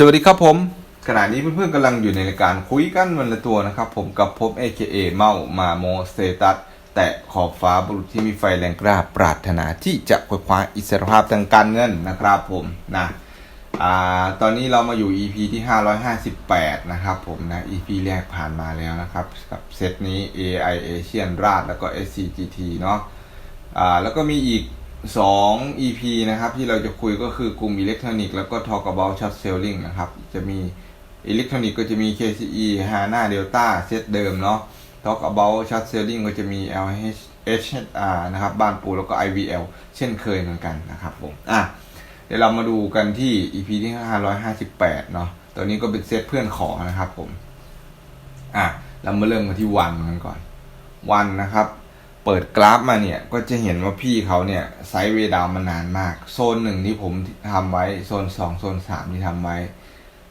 สวัสดีครับผม ขณะนี้เพื่อนๆกำลังอยู่ในรายการคุยกันวันละตัวนะครับผมกับพบ AKA เมามาโมสเตตัสแต่ขอบฟ้าบุรุษที่มีไฟแรงกล้าปรารถนาที่จะคว้าคว้าอิสรภาพทางการเงินนะครับผมนะอ่าตอนนี้เรามาอยู่ EP ที่ 558 นะครับผมนะ EP แรกผ่านมาแล้วนะครับ กับเซตนี้ AI Asian ราดแล้วก็ SCGT เนาะอ่าแล้วก็มีอีก 2 EP นะครับ ที่เราจะคุยก็คือกลุ่มอิเล็กทรอนิกส์แล้วก็ Talk about short selling นะครับ จะมีอิเล็กทรอนิกส์ก็จะมี KCE HANA Delta เซตเดิมเนาะ Talk about short selling ก็จะมี LH HR นะครับ บ้านปูแล้วก็ IVL เช่นเคยเหมือนกันนะครับผมอะเดี๋ยวเรามาดูกันที่ EP ที่ 558 เนาะตัวนี้ก็เป็นเซตเพื่อนขอนะครับผม อะ เรามาเริ่มกันที่วันกันก่อน วันนะครับ เปิดกราฟมาเนี่ยก็จะเห็นว่าพี่เขาเนี่ยไซด์เวดาวมานานมาก โซนหนึ่งที่ผมทำไว้โซนสองโซนสามที่ทำไว้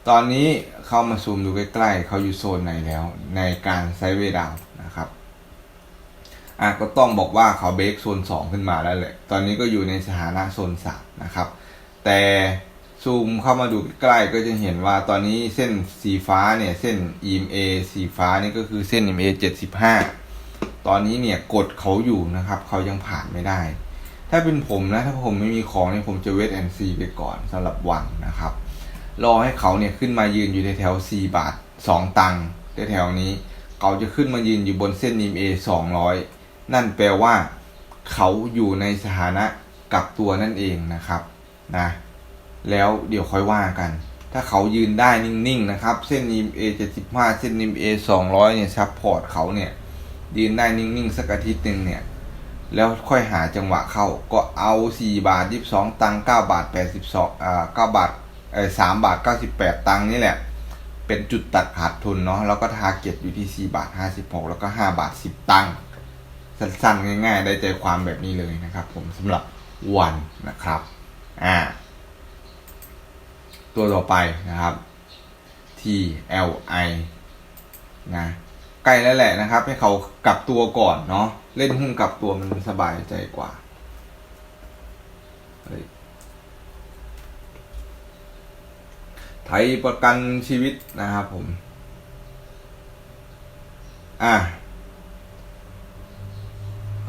ตอนนี้เข้ามาซูมดูใกล้ๆเขาอยู่โซนไหนแล้ว ในการไซด์เวดาวน์นะครับอะก็ต้องบอกว่าเขาเบรกโซน 2 ขึ้นมาแล้วแหละ ตอนนี้ก็อยู่ในสถานะโซน3นะครับ แต่ซูมเข้ามาดูใกล้ๆก็จะเห็นว่าตอนนี้เส้นสีฟ้าเนี่ย เส้น EMA สีฟ้านี่ก็คือเส้น EMA 75 ตอนนี้เนี่ยกดเขาอยู่นะครับ เขายังผ่านไม่ได้ ถ้าเป็นผมนะถ้าผมไม่มีของเนี่ยผมจะเวทแอนซีไปก่อนสำหรับวันนะครับ รอให้เขาเนี่ยขึ้นมายืนอยู่ในแถว 4 บาท 2 ตังค์แถวนี้ เขาจะขึ้นมายืนอยู่บนเส้นนิมเอ200 นั่นแปลว่า เขาอยู่ในสถานะกลับตัวนั่นเองนะครับนะแล้วเดี๋ยวค่อยว่ากัน ถ้าเขายืนได้นิ่งๆนะครับ เส้นนิมเอ75เส้นนิมเอ200เนี่ยซับพอร์ตเขาเนี่ย ยืนได้นิ่งๆสักอาทิตย์หนึ่งเนี่ย แล้วค่อยหาจังหวะเข้า ก็เอา4บาท22ตังค์9บาท82อ่า9บาทเออ3บาท98ตังค์นี่แหละ เป็นจุดตัดขาดทุนเนาะแล้วก็ทาร์เก็ตอยู่ที่4บาท56แล้วก็5บาท10ตังค์สั้นๆง่ายๆ ได้ใจความแบบนี้เลยนะครับ ผมสำหรับวันนะครับอ่าตัวต่อไปนะครับ TLI นะ ใกล้แล้วแหละนะครับ ให้เขากลับตัวก่อนเนาะเล่นหุ้นกลับตัวมันสบายใจกว่าไทยประกันชีวิตนะครับผม อะ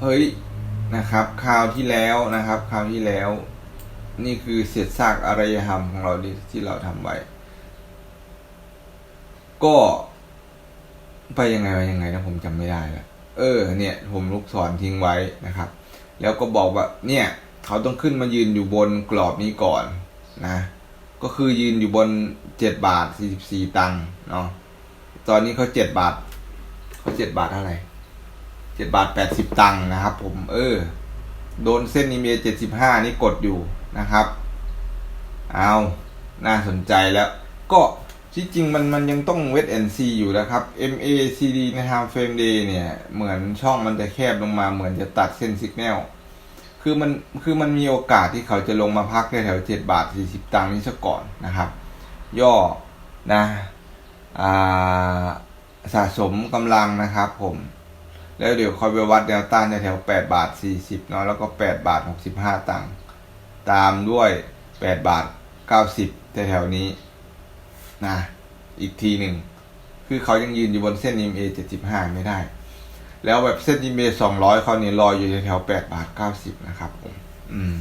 เฮ้ย นะครับ คราวที่แล้วนะครับ คราวที่แล้ว นี่คือเศษซากอารยธรรมของเราที่เราทำไว้ ก็ ไปยังไงไปยังไงนะผมจำไม่ได้ล้วเออ เนี่ย ผมลูกศรทิ้งไว้นะครับ แล้วก็บอกว่า เนี่ย เขาต้องขึ้นมายืนอยู่บนกรอบนี้ก่อนนะ ก็คือยืนอยู่บนเจ็ดบาทสี่สิบสี่ตังค์เนาะตอนนี้เขาเจ็ดบาทเขาเจ็ดบาทเท่าไหร่เจ็ดบาทแปดสิบตังค์นะครับ ผม เออ โดนเส้นนี้เมียเจ็ดสิบห้านี่กดอยู่นะครับ เอา น่าสนใจแล้ว ก็ ที่จริงมันมันยังต้องเวทแอนซีอยู่นะครับ MACD ใน time frame day เนี่ย เหมือนช่องมันจะแคบลงมาเหมือนจะตัดเส้นสัญญาณคือมันคือมันมีโอกาสที่เขาจะลงมาพักแถวเจ็ดบาทสี่สิบตังค์นี้ซะก่อนนะครับ ย่อนะอ่าสะสมกำลังนะครับผม แล้วเดี๋ยวคอยไปวัดแนวต้านแถวๆ8บาท40เนาะแล้วก็8บาท65ตังค์ตามด้วย8บาท90แถวนี้ นะ อีกทีหนึ่ง คือเขายังยืนอยู่บนเส้น EMA 75 ไม่ได้ แล้วแบบเส้น EMA 200เขาเนี่ยรออยู่แถวๆ8บาท90นะครับผมอืม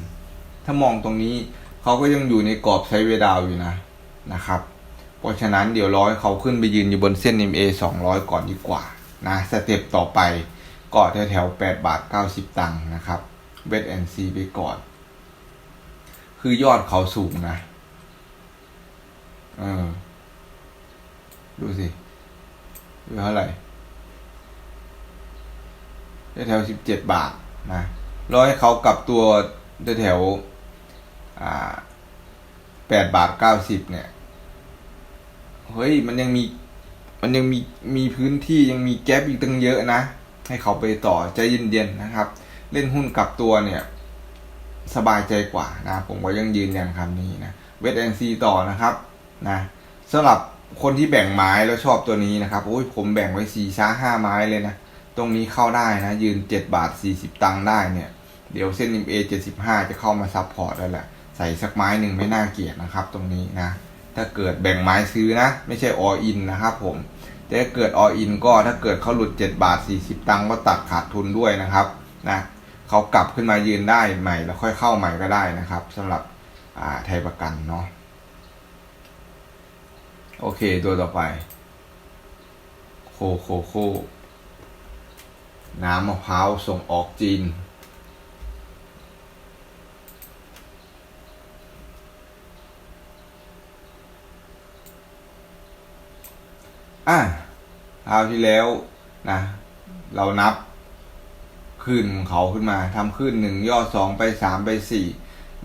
ถ้ามองตรงนี้เขาก็ยังอยู่ในกรอบไซเวย์ดาวอยู่นะนะครับ เพราะฉะนั้นเดี๋ยวร้อให้เขาขึ้นไปยืนอยู่บนเส้น MA 200 ก่อนดีกว่านะสเต็ปต่อไปก็แถวแถว8บาท90ตังค์นะครับเวทแอนซีไปก่อน คือยอดเขาสูงนะ เออ ดูสิดูเท่าไหร่แถวแถว17บาทนะรอให้เขากลับตัวแถวแถวอ่า8บาท90เนี่ย เฮ้ย มันยังมี มันยังมี มีพื้นที่ยังมีแก๊ปอีกตั้งเยอะนะ ให้เขาไปต่อใจเย็นๆนะครับ เล่นหุ้นกลับตัวเนี่ย สบายใจกว่านะ ผมก็ยังยืนยันคำนี้นะ เวทแอนซีต่อนะครับ นะสำหรับ คนที่แบ่งไม้แล้วชอบตัวนี้นะครับโอ้ยผมแบ่งไว้สี่ช้าห้าไม้เลยนะ ตรงนี้เข้าได้นะ ยืนเจ็ดบาทสี่สิบตังค์ได้เนี่ย เดี๋ยวเส้นมเอเจ็ดสิบห้าจะเข้ามาซับพอร์ตแล้วแหละ ใส่สักไม้หนึ่งไม่น่าเกลียดนะครับ ตรงนี้นะ ถ้าเกิดแบ่งไม้ซื้อนะ ไม่ใช่ all in นะครับผมแต่เกิด all in ก็ถ้าเกิดเขาหลุด7บาท40ตังค์ก็ตัดขาดทุนด้วยนะครับนะเขากลับขึ้นมายืนได้ใหม่ แล้วค่อยเข้าใหม่ก็ได้นะครับสำหรับไทยประกันเนาะ โอเค ตัวต่อไป โคโคโค น้ำมะพร้าวส่งออกจีน อะคราวที่แล้วนะ เรานับขึ้นเขาขึ้นมาทำขึ้นหนึ่งย่อสองไปสามไปสี่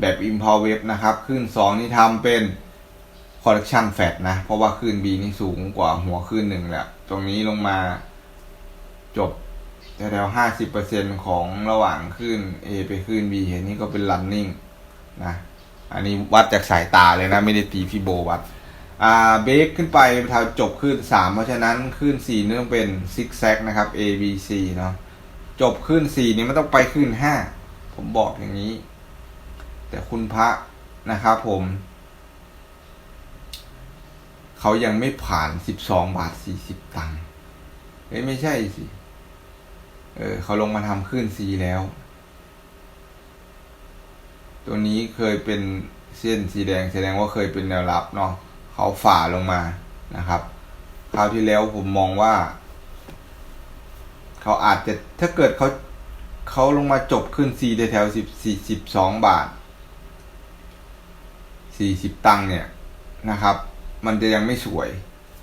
แบบ i m p o w e b นะครับ ขึ้นสองนี่ทำเป็น correction fat นะ เพราะว่าขึ้น B นี่สูงกว่าหัวขึ้นหนึ่งแหละตรงนี้ลงมาจบแถวห้าสิบเปอร์เซ็นของระหว่างขึ้น A ไปขึ้น B เห็นนี่ก็เป็น running นะอันนี้วัดจากสายตาเลยนะ ไม่ได้ตีพี่โบวัดอ่าเบรกขึ้นไปทาจบขึ้นสามเพราะฉะนั้นขึ้นสี่นี่ต้องเป็นซิกแซกนะครับ A B C เนาะจบขึ้นสี่นี่มันต้องไปขึ้นห้าผมบอกอย่างนี้ แต่คุณพระนะครับผม เขายังไม่ผ่านสิบสองบาทสี่สิบตังค์เอ้ยไม่ใช่สิ เออ เขาลงมาทำขึ้นสีแล้ว ตัวนี้เคยเป็นเส้นสีแดงแสดงว่าเคยเป็นแนวรับเนาะเขาฝ่าลงมานะครับ คราวที่แล้วผมมองว่า เขาอาจจะถ้าเกิดเขาเขาลงมาจบขึ้นสีแถวสิบสี่สิบสองบาทสี่สิบตังค์เนี่ยนะครับ มันจะยังไม่สวย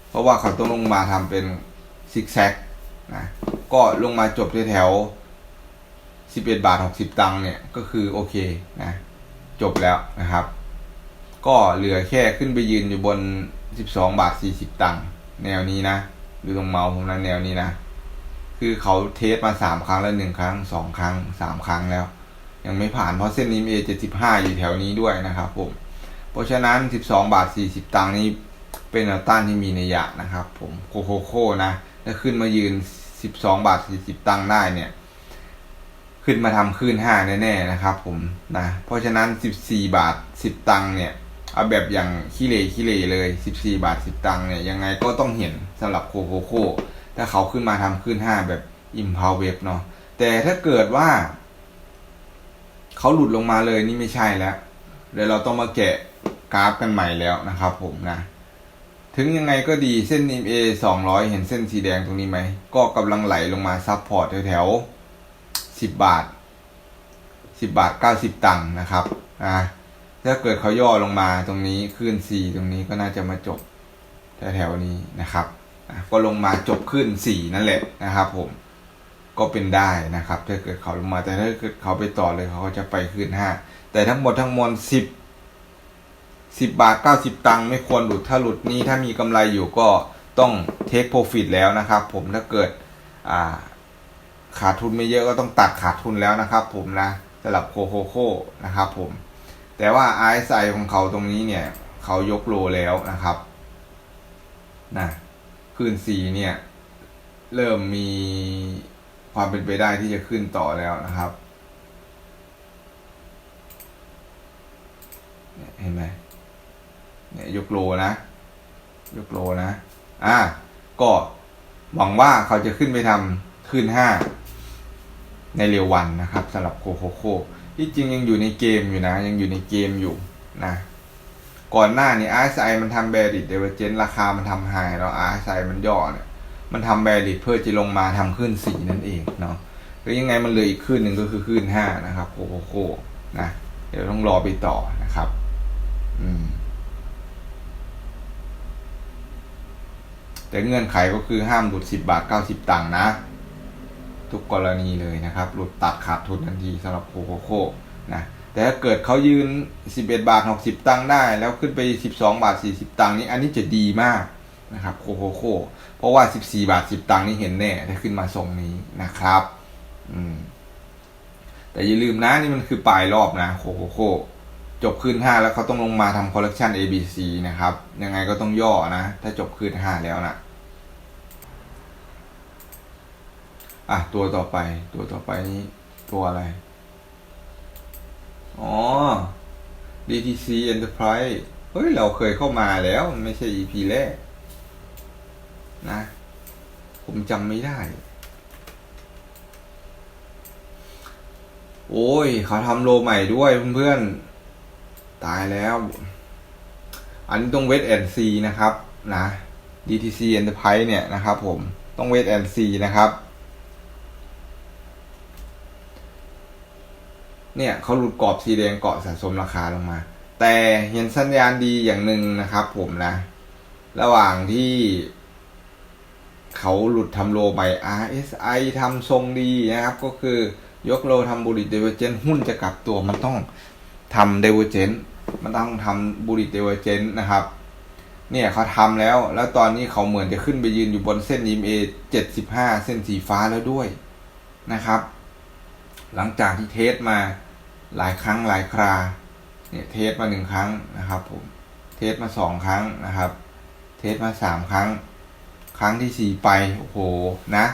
เพราะว่าเขาต้องลงมาทำเป็นซิกแซกนะก็ลงมาจบแถวสิบเอ็ดบาทหกสิบตังค์เนี่ยก็คือโอเคนะจบแล้วนะครับ ก็เหลือแค่ขึ้นไปยืนอยู่บน12บาท40ตังค์แนวนี้นะดูตรงเมาส์ผมนะแนวนี้นะคือเขาเทสมา3ครั้งแล้ว1ครั้ง2ครั้ง3ครั้งแล้ว ยังไม่ผ่านเพราะเส้นนี้มี A75 อยู่แถวนี้ด้วยนะครับผมเพราะฉะนั้น12บาท40ตังค์นี้ เป็นแนวต้านที่มีนัยยะนะครับ ผมโคโคโคนะถ้าขึ้นมายืน 12 บาท 40 ตังค์ได้เนี่ย ขึ้นมาทำขึ้นห้าแน่ๆนะครับ ผมนะเพราะฉะนั้น 14 บาท 10 ตังค์เนี่ยเอาแบบอย่างขี้เลขี้เลเลย 14 บาท 10 ตังค์เนี่ยยังไงก็ต้องเห็นสำหรับโคโคโค่ถ้าเขาขึ้นมาทำขึ้น 5 แบบอิมพาวเวฟเนาะแต่ถ้าเกิดว่า เขาหลุดลงมาเลยนี่ไม่ใช่แล้วเดี๋ยวเราต้องมาแกะกราฟกันใหม่แล้วนะครับผมนะ ถึงยังไงก็ดีเส้น EMA 200 เห็นเส้นสีแดงตรงนี้ไหม ก็กำลังไหลลงมาซับพอร์ตแถวๆ 10 บาท 10 บาท 90 ตังค์นะครับอ่าถ้าเกิดเขาย่อลงมาตรงนี้ขึ้น 4 ตรงนี้ก็น่าจะมาจบแถวๆนี้นะครับก็ลงมาจบขึ้น 4 นั่นแหละนะครับ ผมก็เป็นได้นะครับ ถ้าเกิดเขาลงมาแต่ถ้าเกิดเขาไปต่อเลยเขาก็จะไปขึ้น 5 แต่ทั้งหมดทั้งมวล10 10 บาท 90 ตังค์ไม่ควรหลุดถ้าหลุดนี้ถ้ามีกำไรอยู่ก็ต้องเทคโปรฟิตแล้วนะครับ ผมถ้าเกิดาขาดทุนไม่เยอะก็ต้องตัดขาดทุนแล้วนะครับ ผมนะสำหรับโคโคโค่นะครับผม แต่ว่า RSI ของเขาตรงนี้เนี่ย เขายกโลแล้วนะครับนะขึ้นสีเนี่ย เริ่มมีความเป็นไปได้ที่จะขึ้นต่อแล้วนะครับเห็นไหม เนี่ยยกโลนะยกโลนะ อะก็หวังว่าเขาจะขึ้นไปทำขึ้นห้าในเร็ววันนะครับสำหรับโคโคโค่ที่จริงยังอยู่ในเกมอยู่นะ ยังอยู่ในเกมอยู่นะ ก่อนหน้านี้ RSI มันทำแบริดเดเวอร์เจนราคามันทำไฮแล้ว RSI มันย่อเนี่ยมันทำแบริดเพื่อจะลงมาทำขึ้นสีนั่นเองเนาะแล้วยังไงมันเหลืออีกขึ้นหนึ่งก็คือขึ้นห้านะครับโคโคโค่นะเดี๋ยวต้องรอไปต่อนะครับ อืม แต่เงื่อนไขก็คือห้ามหลุด 10 บาท 90 ตังค์นะ ทุกกรณีเลยนะครับ หลุดตัดขาดทุนทันทีสำหรับโคโคโค่นะแต่ถ้าเกิดเขายืน 11 บาท 60 ตังค์ได้ แล้วขึ้นไป 12 บาท 40 ตังค์นี้อันนี้จะดีมากนะครับโคโคโค่เพราะว่า 14 บาท 10 ตังค์นี้เห็นแน่ถ้าขึ้นมาทรงนี้นะครับ อืมแต่อย่าลืมนะนี่มันคือปลายรอบนะโคโคโค่ จบขึ้น5แล้วเขาต้องลงมาทำคอลเลกชัน ABC นะครับ ยังไงก็ต้องย่อนะ ถ้าจบขึ้น5แล้วนะอะ ตัวต่อไปตัวต่อไปนี้ ตัวอะไร อ๋อ DTC Enterprise เฮ้ย เราเคยเข้ามาแล้วไม่ใช่ EP แรก นะ ผมจำไม่ได้ โอ้ย เขาทำโลใหม่ด้วยเพื่อนๆ ตายแล้ว อันนี้ต้องเวทแอนซีนะครับ นะ DTC Enterprise เนี่ยนะครับผมต้องเวทแอนซีนะครับเนี่ยเขาหลุดกรอบสีแดงเกาะสะสมราคาลงมา แต่เห็นสัญญาณดีอย่างหนึ่งนะครับ ผมนะ ระหว่างที่เขาหลุดทำโลไป RSI ทำทรงดีนะครับ ก็คือยกโลทำบูริเดเวเจนหุ้นจะกลับตัวมันต้อง ทำเดเวอร์เจนมันต้องทำบูริตเดเวอร์เจนนะครับ เนี่ยเขาทำแล้ว แล้วตอนนี้เขาเหมือนจะขึ้นไปยืนอยู่บนเส้น EMA 75 เส้นสีฟ้าแล้วด้วยนะครับ หลังจากที่เทสมาหลายครั้งหลายครา เนี่ยเทสมาหนึ่งครั้งนะครับผม เทสมาสองครั้งนะครับ เทสมาสามครั้ง ครั้งที่สี่ไปโอ้โหนะ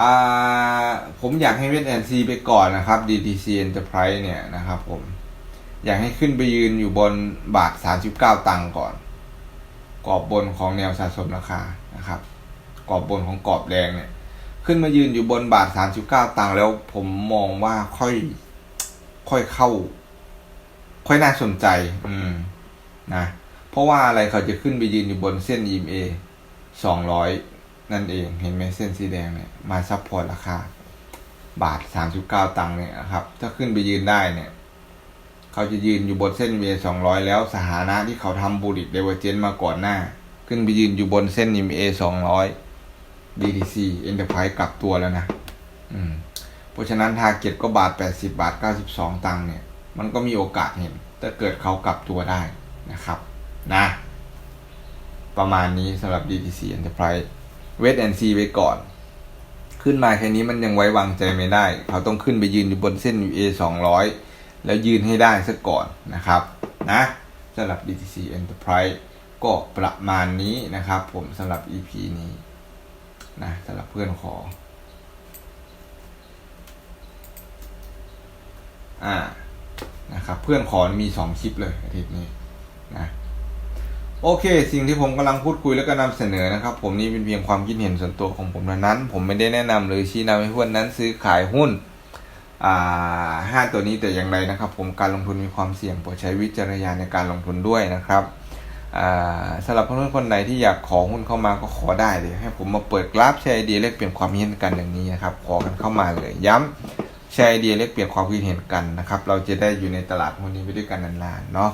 อ่าผมอยากให้เวทแอนซีไปก่อนนะครับ DTC Enterprise เนี่ยนะครับผม อยากให้ขึ้นไปยืนอยู่บนบาท 39 ตังก่อน กรอบบนของแนวสะสมราคานะครับ กรอบบนของกรอบแดงเนี่ย ขึ้นมายืนอยู่บนบาท 39 ตังแล้วผมมองว่าค่อย ค่อยเข้า ค่อยน่าสนใจ อืม นะ เพราะว่าอะไรเขาจะขึ้นไปยืนอยู่บนเส้น EMA 200 นั่นเอง เห็นไหมเส้นสีแดงเนี่ย มาซับพอร์ตราคา บาท 39 ตังเนี่ยนะครับ ถ้าขึ้นไปยืนได้เนี่ย เขาจะยืนอยู่บนเส้น EMA 200แล้วสถานะที่เขาทำบูริตเดเวอร์เจนมาก่อนหน้า ขึ้นไปยืนอยู่บนเส้น EMA 200 DTC Enterprise กลับตัวแล้วนะ อืม เพราะฉะนั้นทาเก็ตก็บาท80บาท92ตังค์เนี่ย มันก็มีโอกาสเห็น ถ้าเกิดเขากลับตัวได้นะครับ นะ ประมาณนี้สำหรับ DTC Enterprise เวทแอนซีไปก่อน ขึ้นมาแค่นี้มันยังไว้วางใจไม่ได้ เขาต้องขึ้นไปยืนอยู่บนเส้น UA 200 แล้วยืนให้ได้ซะก่อนนะครับนะสำหรับ DTC Enterprise ก็ประมาณนี้นะครับผมสำหรับ EP นี้นะสำหรับเพื่อนขออ่านะครับเพื่อนขอมีสองคลิปเลยอาทิตย์นี้นะโอเค สิ่งที่ผมกำลังพูดคุยแล้วก็นำเสนอนะครับ ผมนี่เป็นเพียงความคิดเห็นส่วนตัวของผมเท่านั้น ผมไม่ได้แนะนำหรือชี้นำให้เพื่อนนั้นซื้อขายหุ้น ห้าตัวนี้แต่อย่างไรนะครับ ผมการลงทุนมีความเสี่ยงโปรดใช้วิจารณญาณในการลงทุนด้วยนะครับสำหรับเพื่อนๆคนไหนที่อยากขอหุ้นเข้ามาก็ขอได้เลยให้ผมมาเปิดกราฟแชร์ไอเดียแลกเปลี่ยนความเห็นกันอย่างนี้นะครับ ขอกันเข้ามาเลยย้ำแชร์ไอเดียแลกเปลี่ยนความคิดเห็นกันนะครับ เราจะได้อยู่ในตลาดหุ้นนี้ไปด้วยกันนานๆเนาะ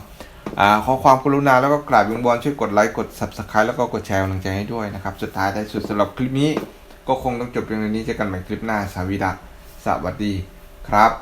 อ่าขอความกรุณาแล้วก็กราบวิงบอลช่วยกดไลค์กด subscribe แล้วก็กดแชร์กำลังใจให้ด้วยนะครับ สุดท้ายท้ายสุดสำหรับคลิปนี้ก็คงต้องจบเพียงเท่านี้เจอกันใหม่คลิปหน้าสวิดาสวัสดี ครับ